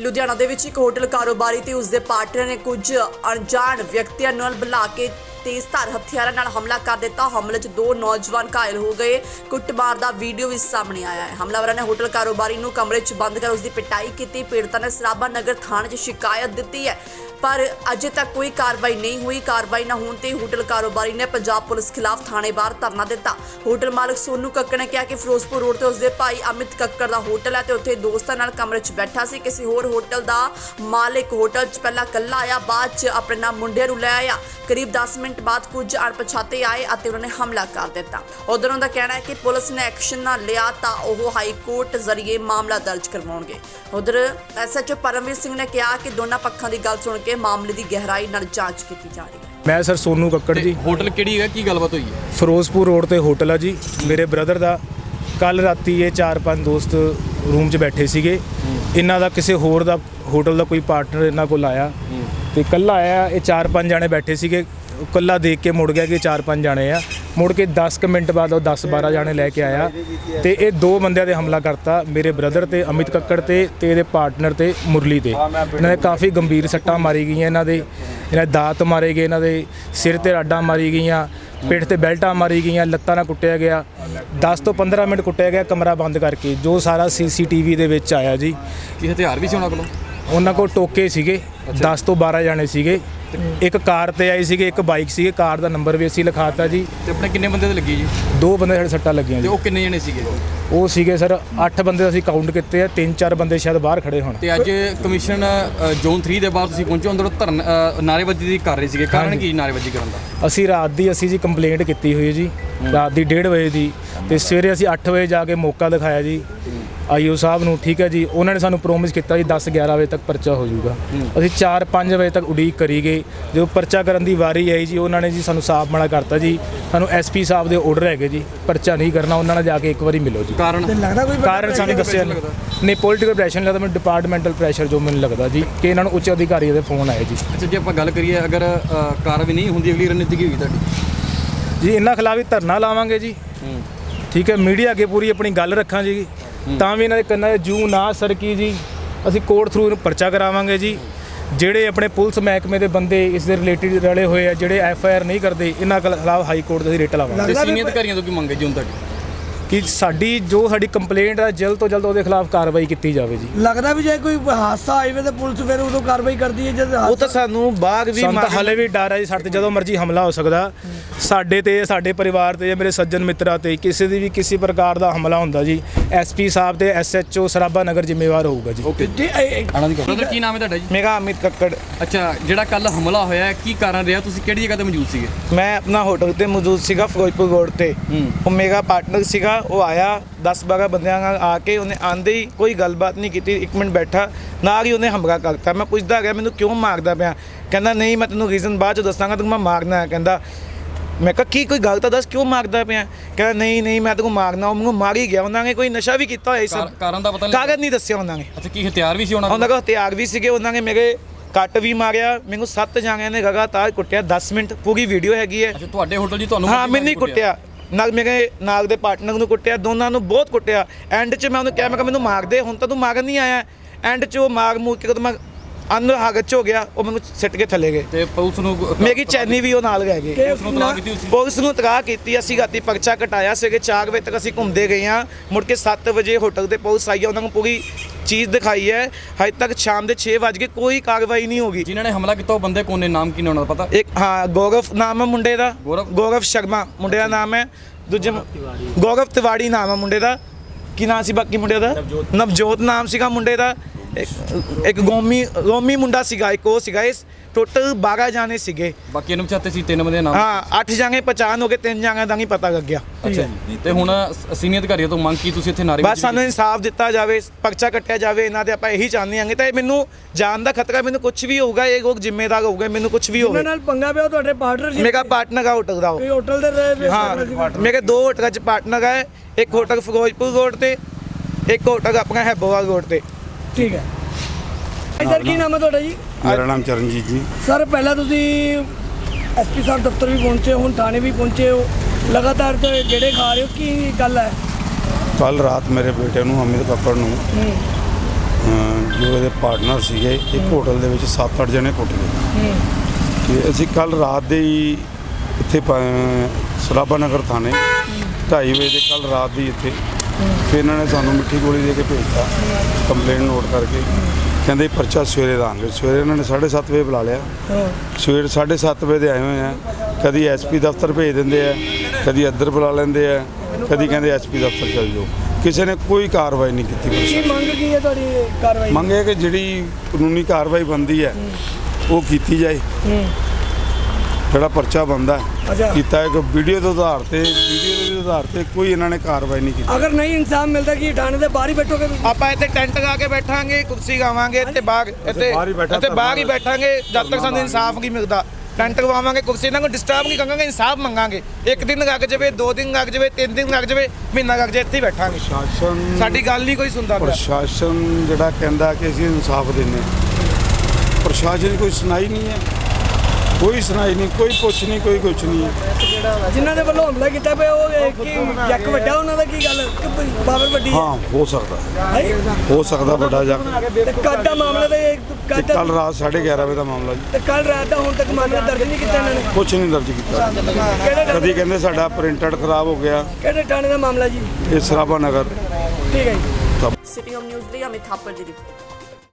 ਲੁਧਿਆਣਾ ਦੇ ਵਿੱਚ ਇੱਕ ਹੋਟਲ ਕਾਰੋਬਾਰੀ ਤੇ ਉਸਦੇ ਪਾਰਟਨਰ ਨੇ ਕੁਝ ਅਣਜਾਣ ਵਿਅਕਤੀਆਂ ਨਾਲ ਬੁਲਾ ਕੇ ਤੇਜ਼ਧਾਰ ਹਥਿਆਰਾਂ ਨਾਲ ਹਮਲਾ ਕਰ ਦਿੱਤਾ। ਹਮਲੇ 'ਚ ਦੋ ਨੌਜਵਾਨ ਘਾਇਲ ਹੋ ਗਏ। ਕੁੱਟਮਾਰ ਦਾ ਵੀਡੀਓ ਵੀ ਸਾਹਮਣੇ ਆਇਆ ਹੈ। ਹਮਲਾਵਰਾਂ ਨੇ ਹੋਟਲ ਕਾਰੋਬਾਰੀ ਨੂੰ ਕਮਰੇ 'ਚ ਬੰਦ ਕਰ ਉਸਦੀ ਪਿਟਾਈ ਕੀਤੀ। ਪੀੜਤਾ ਨੇ ਸਰਾਭਾ ਨਗਰ ਥਾਣੇ 'ਚ ਸ਼ਿਕਾਇਤ ਦਿੱਤੀ ਹੈ। ਪਰ ਅਜੇ ਤੱਕ ਕੋਈ ਕਾਰਵਾਈ ਨਹੀਂ ਹੋਈ। ਕਾਰਵਾਈ ਨਾ ਹੋਣ ਤੇ ਹੋਟਲ ਕਾਰੋਬਾਰੀ ਨੇ ਪੰਜਾਬ ਪੁਲਿਸ ਖਿਲਾਫ ਥਾਣੇ ਬਾਹਰ ਧਰਨਾ ਦਿੱਤਾ। ਹੋਟਲ ਮਾਲਕ ਸੋਨੂ ਕੱਕੜ ਨੇ ਕਿਹਾ ਕਿ ਫਿਰੋਜ਼ਪੁਰ ਰੋਡ ਤੇ ਉਸਦੇ ਭਾਈ ਅਮਿਤ ਕੱਕੜ ਦਾ ਹੋਟਲ ਹੈ ਤੇ ਉੱਥੇ ਦੋਸਤਾਂ ਨਾਲ ਕਮਰੇ 'ਚ ਬੈਠਾ ਸੀ। ਕਿਸੇ ਹੋਰ ਹੋਟਲ ਦਾ ਮਾਲਕ ਹੋਟਲ 'ਚ ਪਹਿਲਾਂ ਇਕੱਲਾ ਆਇਆ। ਬਾਅਦ 'ਚ ਆਪਣੇ ਨਾਲ ਮੁੰਡੇ ਨੂੰ ਲੈ ਆਇਆ। ਕਰੀਬ 10 ਮਿੰਟ ਬਾਅਦ ਕੁਝ ਅਣਪਛਾਤੇ ਆਏ ਅਤੇ ਉਹਨਾਂ ਨੇ ਹਮਲਾ ਕਰ ਦਿੱਤਾ। ਉਧਰੋਂ ਦਾ ਕਹਿਣਾ ਹੈ ਕਿ ਪੁਲਿਸ ਨੇ ਐਕਸ਼ਨ ਨਾ ਲਿਆ ਤਾਂ ਉਹ ਹਾਈ ਕੋਰਟ ਜ਼ਰੀਏ ਮਾਮਲਾ ਦਰਜ ਕਰਵਾਉਣਗੇ। ਉਧਰ ਐਸਐਚਓ ਪਰਮਵੀਰ ਸਿੰਘ ਨੇ ਕਿਹਾ ਕਿ ਦੋਨਾਂ ਪੱਖਾਂ ਦੀ ਗੱਲ ਸੁਣ ਕੇ ਮਾਮਲੇ ਦੀ ਗਹਿਰਾਈ ਨਾਲ ਜਾਂਚ ਕੀਤੀ ਜਾ ਰਹੀ ਹੈ। ਮੈਂ ਸਰ ਸੋਨੂ ਕੱਕੜ ਜੀ। ਹੋਟਲ ਕਿਹੜੀ ਹੈ? ਕੀ ਗੱਲਬਾਤ ਹੋਈ ਹੈ? ਫਿਰੋਜ਼ਪੁਰ ਰੋਡ ਤੇ ਹੋਟਲ ਆ ਜੀ। ਮੇਰੇ ਬ੍ਰਦਰ ਦਾ ਕੱਲ ਰਾਤੀ ਇਹ ਚਾਰ ਪੰਜ ਦੋਸਤ ਰੂਮ 'ਚ ਬੈਠੇ ਸੀਗੇ। ਇਹਨਾਂ ਦਾ ਕਿਸੇ ਹੋਰ ਦਾ ਹੋਟਲ ਦਾ ਕੋਈ ਪਾਰਟਨਰ ਇਹਨਾਂ ਕੋਲ ਆਇਆ। ਤੇ ਕੱਲਾ ਆਇਆ ਇਹ ਚਾਰ ਪੰਜ ਜਾਣੇ ਬੈਠੇ ਸੀਗੇ। ਕੱਲਾ ਦੇਖ ਕੇ ਮੁੜ ਗਿਆ ਕਿ ਚਾਰ ਪੰਜ ਜਾਣੇ ਆ। ਮੁੜ ਕੇ 10 ਕੁ ਮਿੰਟ ਬਾਅਦ ਉਹ 10 12 ਜਾਣੇ ਲੈ ਕੇ ਆਇਆ। ਤੇ ਇਹ ਦੋ ਬੰਦਿਆਂ ਤੇ ਹਮਲਾ ਕਰਤਾ ਮੇਰੇ ਬ੍ਰਦਰ ਤੇ ਅਮਿਤ ਕੱਕੜ ਤੇ ਤੇ ਇਹਦੇ ਪਾਰਟਨਰ ਤੇ ਮੁਰਲੀ ਤੇ। ਇਹਨਾਂ ਦੇ ਕਾਫੀ ਗੰਭੀਰ ਸੱਟਾਂ ਮਾਰੀ ਗਈਆਂ ਇਹਨਾਂ ਦੇ। ਇਹਨਾਂ ਦੇ ਦਾਤ ਮਾਰੇ ਗਏ ਇਹਨਾਂ ਦੇ ਸਿਰ ਤੇ ਰਾਡਾਂ ਮਾਰੀ ਗਈਆਂ ਪਿੱਠ ਤੇ ਬੈਲਟਾਂ ਮਾਰੀ ਗਈਆਂ ਲੱਤਾਂ ਨਾਲ ਕੁੱਟਿਆ ਗਿਆ। 10 ਤੋਂ 15 ਮਿੰਟ ਕੁੱਟਿਆ ਗਿਆ ਕਮਰਾ ਬੰਦ ਕਰਕੇ ਜੋ ਸਾਰਾ ਸੀਸੀਟੀਵੀ ਦੇ ਵਿੱਚ ਆਇਆ ਜੀ। ਕੀ ਹਥਿਆਰ ਵੀ ਸੀ ਉਹਨਾਂ ਕੋਲ? ਉਹਨਾਂ ਕੋਲ ਟੋਕੇ ਸੀਗੇ 10 ਤੋਂ 12 ਜਾਣੇ ਸੀਗੇ। ਇੱਕ ਕਾਰ ਤੇ ਆਈ ਸੀਗੇ ਇੱਕ ਬਾਈਕ ਸੀਗੇ ਕਾਰ ਦਾ ਨੰਬਰ ਵੀ ਅਸੀਂ ਲਿਖਾਤਾ ਜੀ। ਤੇ ਆਪਣੇ ਕਿੰਨੇ ਬੰਦੇ ਤੇ ਲੱਗੀ ਜੀ? ਦੋ ਬੰਦੇ ਸਾਡੇ ਸੱਟਾਂ ਲੱਗੀਆਂ ਤੇ ਜੀ ਉਹ ਕਿੰਨੇ ਜਣੇ ਸੀਗੇ? ਉਹ ਸੀਗੇ ਸਰ 8 ਬੰਦੇ ਅਸੀਂ ਕਾਊਂਟ ਕੀਤੇ ਆ ਤਿੰਨ ਚਾਰ ਬੰਦੇ ਸ਼ਾਇਦ ਬਾਹਰ ਖੜੇ ਹੋਣ। ਤੇ ਅੱਜ ਕਮਿਸ਼ਨ ਅ, ਜ਼ੋਨ 3 ਦੇ ਬਾਅਦ ਤੁਸੀਂ ਪਹੁੰਚੇ ਅੰਦਰ ਧਰਨ ਅ, ਨਾਅਰੇਬਾਜ਼ੀ ਦੀ ਕਰ ਰਹੇ ਸੀਗੇ। ਕਾਰਨ। ਕੀ ਨਾਅਰੇਬਾਜ਼ੀ ਕਰਨ ਦਾ? ਅਸੀਂ ਰਾਤ ਦੀ ਅਸੀਂ ਜੀ ਕੰਪਲੇਂਟ ਕੀਤੀ ਹੋਈ ਹੈ ਜੀ ਰਾਤ ਦੀ 1:30 ਵਜੇ ਦੀ। ਤੇ ਸਵੇਰੇ ਅਸੀਂ 8 ਵਜੇ ਜਾ ਕੇ ਮੌਕਾ ਦਿਖਾਇਆ ਜੀ। ਆਈਓ ਸਾਹਿਬ ਨੂੰ ਠੀਕ ਹੈ ਜੀ ਉਹਨਾਂ ਨੇ ਸਾਨੂੰ ਪ੍ਰੋਮਿਸ ਕੀਤਾ ਜੀ 10 11 ਵਜੇ ਤੱਕ ਪਰਚਾ ਹੋ ਜਾਊਗਾ। ਅਸੀਂ 4 5 ਵਜੇ ਤੱਕ ਉਡੀਕ ਕਰੀ ਗਏ ਜਦੋਂ ਪਰਚਾ ਕਰਨ ਦੀ ਵਾਰੀ ਆਈ ਜੀ ਉਹਨਾਂ ਨੇ ਜੀ ਸਾਨੂੰ ਸਾਫ਼ ਮਨਾ ਕਰਤਾ ਜੀ। ਸਾਨੂੰ ਐਸਪੀ ਸਾਹਿਬ ਦੇ ਆਰਡਰ ਹੈਗੇ ਜੀ ਪਰਚਾ ਨਹੀਂ ਕਰਨਾ ਉਹਨਾਂ ਨਾਲ ਜਾ ਕੇ ਇੱਕ ਵਾਰੀ ਮਿਲੋ ਜੀ। ਕਾਰਨ? ਕਾਰਨ ਸਾਨੂੰ ਦੱਸਿਆ ਨਹੀਂ। ਪੋਲੀਟੀਕਲ ਪ੍ਰੈਸ਼ਰ ਲੱਗਦਾ ਮੈਨੂੰ ਡਿਪਾਰਟਮੈਂਟਲ ਪ੍ਰੈਸ਼ਰ ਜੋ ਮੈਨੂੰ ਲੱਗਦਾ ਜੀ ਕਿ ਇਹਨਾਂ ਨੂੰ ਉੱਚ ਅਧਿਕਾਰੀ ਦੇ ਫੋਨ ਆਏ ਜੀ। ਅੱਛਾ ਜੇ ਆਪਾਂ ਗੱਲ ਕਰੀਏ ਅਗਰ ਕਾਰਵਾਈ ਨਹੀਂ ਹੁੰਦੀ ਅਗਲੀ ਰਣਨੀਤੀ ਕੀ ਹੋਈ ਤੁਹਾਡੀ? ਜੀ ਇਹਨਾਂ ਖਿਲਾਫ ਹੀ ਧਰਨਾ ਲਾਵਾਂਗੇ ਜੀ। ਠੀਕ ਹੈ ਮੀਡੀਆ ਅੱਗੇ ਪੂਰੀ ਆਪਣੀ ਗੱਲ ਰੱਖਾਂ ਜੀ। ਤਾਂ ਵੀ ਇਹਨਾਂ ਦੇ ਕੰਨਾਂ 'ਚ ਜੂ ਨਾ ਸਰਕੀ ਜੀ। ਅਸੀਂ ਕੋਰਟ ਥਰੂ ਇਹਨੂੰ ਪਰਚਾ ਕਰਾਵਾਂਗੇ ਜੀ। ਜਿਹੜੇ ਆਪਣੇ ਪੁਲਿਸ ਮਹਿਕਮੇ ਦੇ ਬੰਦੇ ਇਸ ਦੇ ਰਿਲੇਟਡ ਰਲੇ ਹੋਏ ਆ, ਜਿਹੜੇ ਐਫ ਆਈ ਆਰ ਨਹੀਂ ਕਰਦੇ, ਇਹਨਾਂ ਖਿਲਾਫ ਹਾਈ ਕੋਰਟ ਦੇ ਅਸੀਂ ਰਿਟ ਲਾਵਾਂਗੇ। ਸੀਨੀਅਰ ਅਧਿਕਾਰੀਆਂ ਤੋਂ ਕੀ ਮੰਗੇ ਜੀ ਹੁਣ ਤੱਕ ਕਿ ਸਾਡੀ ਜੋ ਸਾਡੀ ਕੰਪਲੇਂਟ ਹੈ ਜਲਦ ਤੋਂ ਜਲਦ ਉਹਦੇ ਖਿਲਾਫ ਕਾਰਵਾਈ ਕੀਤੀ ਜਾਵੇ ਜੀ। ਲੱਗਦਾ ਵੀ ਜੇ ਕੋਈ ਹਾਦਸਾ ਆਈਵੇ ਤੇ ਪੁਲਿਸ ਫਿਰ ਉਦੋਂ ਕਾਰਵਾਈ ਕਰਦੀ ਹੈ ਜਦ ਉਹ ਤਾਂ ਸਾਨੂੰ ਬਾਗ ਵੀ ਸਾਨੂੰ ਤਾਂ ਹਲੇ ਵੀ ਡਰ ਹੈ ਜੀ ਸਾਡੇ ਤੇ ਜਦੋਂ ਮਰਜ਼ੀ ਹਮਲਾ ਹੋ ਸਕਦਾ। ਸਾਡੇ ਤੇ ਸਾਡੇ ਪਰਿਵਾਰ ਤੇ ਜਾਂ ਮੇਰੇ ਸੱਜਣ ਮਿੱਤਰਾਂ ਤੇ ਕਿਸੇ ਦੀ ਵੀ ਕਿਸੇ ਪ੍ਰਕਾਰ ਦਾ ਹਮਲਾ ਹੁੰਦਾ ਜੀ। ਐਸਪੀ ਸਾਹਿਬ ਤੇ ਐਸਐਚਓ ਸਰਾਭਾ ਨਗਰ ਜ਼ਿੰਮੇਵਾਰ ਹੋਊਗਾ ਜੀ। ਇਹ- ਇਹ- ਬ੍ਰਦਰ ਕੀ ਨਾਮ ਹੈ ਤੁਹਾਡਾ ਜੀ? ਮੇਰਾ ਅਮਿਤ ਕੱਕੜ। ਅੱਛਾ ਜਿਹੜਾ ਕੱਲ ਹਮਲਾ ਹੋਇਆ ਹੈ, ਕੀ ਕਾਰਨ ਰਿਹਾ? ਤੁਸੀਂ ਕਿਹੜੀ ਜਗ੍ਹਾ ਤੇ ਮੌਜੂਦ ਸੀਗੇ? ਮੈਂ ਆਪਣਾ ਹੋਟਲ ਤੇ ਮੌਜੂਦ ਸੀਗਾ ਫਿਰੋਜ਼ਪੁਰ ਰੋਡ ਤੇ। ਹੂੰ। ਉਹ ਮੇਰਾ ਪਾਰਟਨਰ ਸੀਗਾ ਉਹ ਆਇਆ 10 12 ਬੰਦਿਆਂ ਨਾਲ ਆ ਕੇ ਉਹਨੇ ਆਂਦੇ ਹੀ ਕੋਈ ਗੱਲਬਾਤ ਨਹੀਂ ਕੀਤੀ ਇੱਕ ਮਿੰਟ ਬੈਠਾ ਨਾਲ ਹੀ ਉਹਨੇ ਹਮਲਾ ਕਰਤਾ ਮੈਂ ਪੁੱਛਦਾ ਗਿਆ ਮੈਨੂੰ ਕਿਉਂ ਮਾਰਦਾ ਪਿਆ? ਕਹਿੰਦਾ ਨਹੀਂ ਮੈਂ ਤੈਨੂੰ ਰੀਜ਼ਨ ਬਾਅਦ ਚ ਦੱਸਾਂਗਾ ਤੈਨੂੰ ਮੈਂ ਮਾਰਨਾ ਹੈ ਕਹਿੰਦਾ। ਮੈਂ ਕਿਹਾ ਕੀ ਕੋਈ ਗੱਲ ਤਾਂ ਦੱਸ ਕਿਉਂ ਮਾਰਦਾ ਪਿਆ? ਕਹਿੰਦਾ ਨਹੀਂ ਨਹੀਂ ਮੈਂ ਤੈਨੂੰ ਮਾਰਨਾ ਉਹ ਮੈਨੂੰ ਮਾਰ ਹੀ ਗਿਆ ਉਹਨਾਂ ਨੇ ਕੋਈ ਨਸ਼ਾ ਵੀ ਕੀਤਾ ਹੋਇਆ ਸੀ ਕਾਰ- ਕਾਰਨ ਦਾ ਪਤਾ ਨਹੀਂ ਕਾਗਜ਼ ਨਹੀਂ ਦੱਸਿਆ ਉਹਨਾਂ ਨੇ। ਅੱਛਾ ਕੀ ਹਥਿਆਰ ਵੀ ਸੀ ਉਹਨਾਂ ਕੋਲ? ਉਹਨਾਂ ਕੋਲ ਹਥਿਆਰ ਵੀ ਸੀਗੇ ਉਹਨਾਂ ਨੇ ਮੇਰੇ ਕੱਟ ਵੀ ਮਾਰਿਆ ਮੈਨੂੰ ਸੱਤ ਜਾਣਿਆਂ ਨੇ ਲਗਾਤਾਰ ਕੁੱਟਿਆ 10 ਮਿੰਟ ਪੂਰੀ ਵੀਡੀਓ ਹੈਗੀ ਹੈ। ਅੱਛਾ ਤੁਹਾਡੇ ਹੋਟਲ ਜੀ ਤੁਹਾਨੂੰ ਹਾਂ ਮੈਨੂੰ ਕੁੱਟਿਆ। ਨਾਲ ਮੇਰੇ ਨਾਲ ਦੇ ਪਾਰਟਨਰ ਨੂੰ ਕੁੱਟਿਆ, ਦੋਨਾਂ ਨੂੰ ਬਹੁਤ ਕੁੱਟਿਆ। ਐਂਡ 'ਚ ਮੈਂ ਉਹਨੂੰ ਕਿਹਾ, ਮੈਂ ਕਿਹਾ, ਮੈਨੂੰ ਮਾਰ ਦੇ ਹੁਣ ਤਾਂ ਤੂੰ ਮਾਰਨ ਨਹੀਂ ਆਇਆ। ਐਂਡ 'ਚ ਉਹ ਮਾਰ ਮੂਰ ਕੇ ਕਦੋਂ ਮੈਂ ਅੰਦਰ ਹਾਗਤ 'ਚ ਹੋ ਗਿਆ ਉਹ ਮੈਨੂੰ ਸਿੱਟ ਕੇ ਥੱਲੇ ਗਏ। ਤੇ ਪੁਲਿਸ ਨੂੰ ਮੇਰੀ ਚੈਨੀ ਵੀ ਉਹ ਨਾਲ ਲੈ ਗਏ ਪੁਲਿਸ ਨੂੰ ਤਲਾਕ ਕੀਤੀ ਸੀ। ਪੁਲਿਸ ਨੂੰ ਤਲਾਹ ਕੀਤੀ ਅਸੀਂ ਰਾਤੀ ਪਰਚਾ ਕਟਾਇਆ ਸੀਗੇ 4 ਵਜੇ ਤੱਕ ਅਸੀਂ ਘੁੰਮਦੇ ਗਏ ਹਾਂ। ਮੁੜ ਕੇ 7 ਵਜੇ ਹੋਟਲ ਤੇ ਪੁਲਿਸ ਆਈ ਆ ਉਹਨਾਂ ਨੂੰ ਪੂਰੀ ਚੀਜ਼ ਦਿਖਾਈ ਹੈ। ਹਜੇ ਤੱਕ ਸ਼ਾਮ ਦੇ 6 ਵਜ ਗਏ ਕੋਈ ਕਾਰਵਾਈ ਨਹੀਂ ਹੋਗੀ ਜਿਨ੍ਹਾਂ ਨੇ ਹਮਲਾ ਕੀਤਾ ਉਹ ਬੰਦੇ ਕੋਨੇ ਨਾਮ ਕੀ ਨੇ ਉਹਨਾਂ ਦਾ ਪਤਾ? ਇੱਕ ਹਾਂ ਗੌਰਵ ਨਾਮ ਹੈ ਮੁੰਡੇ ਦਾ। ਗੌਰਵ? ਸ਼ਰਮਾ ਮੁੰਡੇ ਦਾ ਨਾਮ ਹੈ। ਦੂਜੇ ਗੌਰਵ ਤਿਵਾੜੀ ਨਾਮ ਹੈ ਮੁੰਡੇ ਦਾ। ਕੀ ਨਾਮ ਸੀ ਬਾਕੀ ਮੁੰਡੇ ਦਾ? ਨਵਜੋਤ ਨਾਮ ਸੀਗਾ ਮੁੰਡੇ ਦਾ। ਇੱਕ- ਇੱਕ ਗੋਮੀ ਗੋਮੀ ਮੁੰਡਾ ਸੀਗਾ ਇੱਕ ਉਹ ਸੀਗਾ ਇਸ ਟੋਟਲ 12 ਜਾਣੇ ਸੀਗੇ। ਬਾਕੀ ਇਹਨੂੰ ਚਾਹਤੇ ਸੀ ਤਿੰਨ ਬੰਦੇ ਦੇ ਨਾਮ? ਹਾਂ 8 ਜਾਣੇ ਪਛਾਣ ਹੋ ਗਏ ਤਿੰਨ ਜਾਣਿਆਂ ਦਾ ਨਹੀਂ ਪਤਾ ਲੱਗਿਆ ਅੱਛਾ ਜੀ। ਤੇ ਹੁਣ ਸੀਨੀਅਰ ਅਧਿਕਾਰੀਆਂ ਤੋਂ ਮੰਗ ਕੀ ਤੁਸੀਂ ਇੱਥੇ ਨਾਰੇ ਬਸ ਸਾਨੂੰ ਇਨਸਾਫ ਦਿੱਤਾ ਜਾਵੇ ਪਰਚਾ ਕੱਟਿਆ ਜਾਵੇ ਇਹਨਾਂ ਤੇ ਆਪਾਂ ਇਹੀ ਚਾਹੁੰਦੇ ਹਾਂਗੇ। ਤਾਂ ਇਹ ਮੈਨੂੰ ਜਾਨ ਦਾ ਖਤਰਾ ਮੈਨੂੰ ਕੁਝ ਵੀ ਹੋਊਗਾ ਇਹ ਲੋਕ ਜ਼ਿੰਮੇਦਾਰ ਹੋਊਗੇ ਮੈਨੂੰ ਕੁਝ ਵੀ ਉਹਨਾਂ ਹੋਵੇ ਨਾਲ ਪੰਗਾ ਪਿਆ ਤੁਹਾਡੇ ਪਾਰਟਨਰ ਸੀ ਮੇਰਾ ਪਾਰਟਨਰ ਆ ਹੋਟਲ ਦਾ ਉਹ। ਕੋਈ ਹੋਟਲ ਦੇ ਰਹੇ ਹਾਂ ਮੇਰੇ ਦੋ ਹੋਟਲਾਂ 'ਚ ਪਾਰਟਨਰ ਹੈ ਇੱਕ ਹੋਟਲ ਫਿਰੋਜ਼ਪੁਰ ਰੋਡ ਤੇ ਇੱਕ ਹੋਟਲ ਆਪਣਾ ਹੈਬੋਵਾਲ ਰੋਡ ਤੇ। ਠੀਕ ਹੈ। ਸਰ ਕੀ ਨਾਮ ਹੈ ਤੁਹਾਡਾ ਜੀ? ਮੇਰਾ ਨਾਮ ਚਰਨਜੀਤ ਜੀ। ਸਰ ਪਹਿਲਾਂ ਤੁਸੀਂ ਐਸਪੀ ਸਾਹਿਬ ਦਫ਼ਤਰ ਵੀ ਪਹੁੰਚੇ ਹੁਣ ਥਾਣੇ ਵੀ ਪਹੁੰਚੇ ਹੋ। ਲਗਾਤਾਰ ਤੇ ਜਿਹੜੇ ਖਾ ਰਹੇ ਹੋ ਕੀ ਗੱਲ ਹੈ? ਕੱਲ ਰਾਤ ਮੇਰੇ ਬੇਟੇ ਨੂੰ ਅਮਿਤ ਕੱਕੜ ਨੂੰ ਅਹ ਜੋ ਇਹਦੇ ਪਾਰਟਨਰ ਸੀਗੇ ਇੱਕ ਹੋਟਲ ਦੇ ਵਿੱਚ 7-8 ਜਣੇ ਕੁੱਟ ਗਏ। ਤੇ ਅਸੀਂ ਕੱਲ ਰਾਤ ਦੇ ਹੀ ਇੱਥੇ ਪ- ਸਰਾਭਾ ਨਗਰ ਥਾਣੇ 2:30 ਵਜੇ ਦੇ ਕੱਲ ਰਾਤ ਦੀ ਇੱਥੇ ਫਿਰ ਇਹਨਾਂ ਨੇ ਸਾਨੂੰ ਮਿੱਠੀ ਗੋਲੀ ਦੇ ਕੇ ਭੇਜਤਾ ਕੰਪਲੇਂਟ ਨੋਟ ਕਰਕੇ। ਕਹਿੰਦੇ ਪਰਚਾ ਸਵੇਰੇ ਦਾਂਗੇ। ਸਵੇਰੇ ਇਹਨਾਂ ਨੇ 7:30 ਵਜੇ ਬੁਲਾ ਲਿਆ। ਸਵੇਰ 7:30 ਵਜੇ ਦੇ ਆਏ ਹੋਏ ਆ। ਕਦੀ ਐਸਪੀ ਦਫ਼ਤਰ ਭੇਜ ਦਿੰਦੇ ਆ ਕਦੀ ਇੱਧਰ ਬੁਲਾ ਲੈਂਦੇ ਆ ਕਦੀ ਕਹਿੰਦੇ ਐਸਪੀ ਦਫ਼ਤਰ ਚਲ ਜਾਓ। ਕਿਸੇ ਨੇ ਕੋਈ ਕਾਰਵਾਈ ਨਹੀਂ ਕੀਤੀ ਕੀ ਮੰਗ ਕੀ ਹੈ ਤੁਹਾਡੀ ਕਾਰਵਾਈ? ਮੰਗ ਕਿ ਜਿਹੜੀ ਕਾਨੂੰਨੀ ਕਾਰਵਾਈ ਬੰਦੀ ਹੈ ਉਹ ਕੀਤੀ ਜਾਏ। ਜਿਹੜਾ ਪਰਚਾ ਬੰਦਾ। ਕੀਤਾ ਹੈ ਕਿ ਵੀਡੀਓ ਦੇ ਆਧਾਰ ਤੇ ਵੀਡੀਓ ਆਧਾਰ ਤੇ ਕੋਈ ਇਹਨਾਂ ਨੇ ਕਾਰਵਾਈ ਨਹੀਂ ਕੀਤੀ। ਅਗਰ ਨਹੀਂ ਇਨਸਾਫ ਮਿਲਦਾ ਕਿ ਥਾਣੇ ਦੇ ਬਾਹਰ ਹੀ ਬੈਠੋਗੇ ਤੁਸੀਂ? ਆਪਾਂ ਇੱਥੇ ਟੈਂਟ ਗਾ ਕੇ ਬੈਠਾਂਗੇ ਕੁਰਸੀ ਗਾਵਾਂਗੇ ਇੱਥੇ ਬਾਗ ਇੱਥੇ ਬਾਹਰ ਹੀ ਬੈਠਾ ਇੱਥੇ ਬਾਗ ਹੀ ਬੈਠਾਂਗੇ ਜਦ ਤੱਕ ਸਾਨੂੰ ਇਨਸਾਫ ਨਹੀਂ ਮਿਲਦਾ। ਟੈਂਟ ਗਵਾਵਾਂਗੇ ਕੁਰਸੀ ਇਹਨਾਂ ਨੂੰ ਡਿਸਟਰਬ ਨਹੀਂ ਕਰਾਂਗੇ ਇਨਸਾਫ ਮੰਗਾਂਗੇ। ਇੱਕ ਦਿਨ ਲੱਗ ਜਾਵੇ ਦੋ ਦਿਨ ਲੱਗ ਜਾਵੇ ਤਿੰਨ ਦਿਨ ਲੱਗ ਜਾਵੇ ਮਹੀਨਾ ਲੱਗ ਜਾਵੇ ਇੱਥੇ ਹੀ ਬੈਠਾਂਗੇ। ਪ੍ਰਸ਼ਾਸਨ ਸਾਡੀ ਗੱਲ ਨਹੀਂ ਕੋਈ ਸੁਣਦਾ ਪਿਆ। ਪ੍ਰਸ਼ਾਸਨ ਜਿਹੜਾ ਕਹਿੰਦਾ ਕਿ ਅਸੀਂ ਇਨਸਾਫ ਦਿੰਨੇ ਪ੍ਰਸ਼ਾਸਨ ਕੋਈ ਸੁਣਾਈ ਨਹੀਂ ਹੈ। ਕੋਈ ਸੁਣਾਈ ਨਹੀਂ ਕੋਈ ਪੁੱਛ ਨਹੀਂ ਕੋਈ ਕੁਛ ਨਹੀਂ। ਜਿਨ੍ਹਾਂ ਦੇ ਵੱਲੋਂ ਹਮਲਾ ਕੀਤਾ ਪਿਆ ਉਹ ਕੀ ਜੱਕ ਵੱਡਾ ਉਹਨਾਂ ਦਾ ਕੀ ਗੱਲ? ਕਿ ਪਾਵਰ ਵੱਡੀ? ਹਾਂ ਹੋ ਸਕਦਾ। ਹੈ? ਸਕਦਾ ਵੱਡਾ ਜਾ ਤੇ ਕੱਦ ਦਾ ਮਾਮਲਾ ਤੇ ਕੱਲ ਰਾਤ 11:30 ਵਜੇ ਦਾ ਮਾਮਲਾ ਜੀ। ਤੇ ਕੱਲ ਰਾਤ ਦਾ ਹੁਣ ਤੱਕ ਮਾਮਲਾ ਦਰਜ ਨਹੀਂ ਕੀਤਾ ਇਹਨਾਂ ਨੇ? ਕੁਛ ਨਹੀਂ ਦਰਜ ਕੀਤਾ। ਕਦੀ ਕਹਿੰਦੇ ਸਾਡਾ ਪ੍ਰਿੰਟਡ ਖਰਾਬ ਹੋ ਗਿਆ। ਕਿਹੜੇ ਥਾਣੇ ਦਾ ਮਾਮਲਾ ਜੀ? ਇਹ ਸਰਾਭਾ ਨਗਰ ਠੀਕ ਹੈ ਜੀ। ਸਿਟੀ ਹੋਮ ਨਿਊਜ਼ ਲਈ ਅਮਿਤ ਥਾਪਰ ਦੀ ਰਿਪੋਰਟ।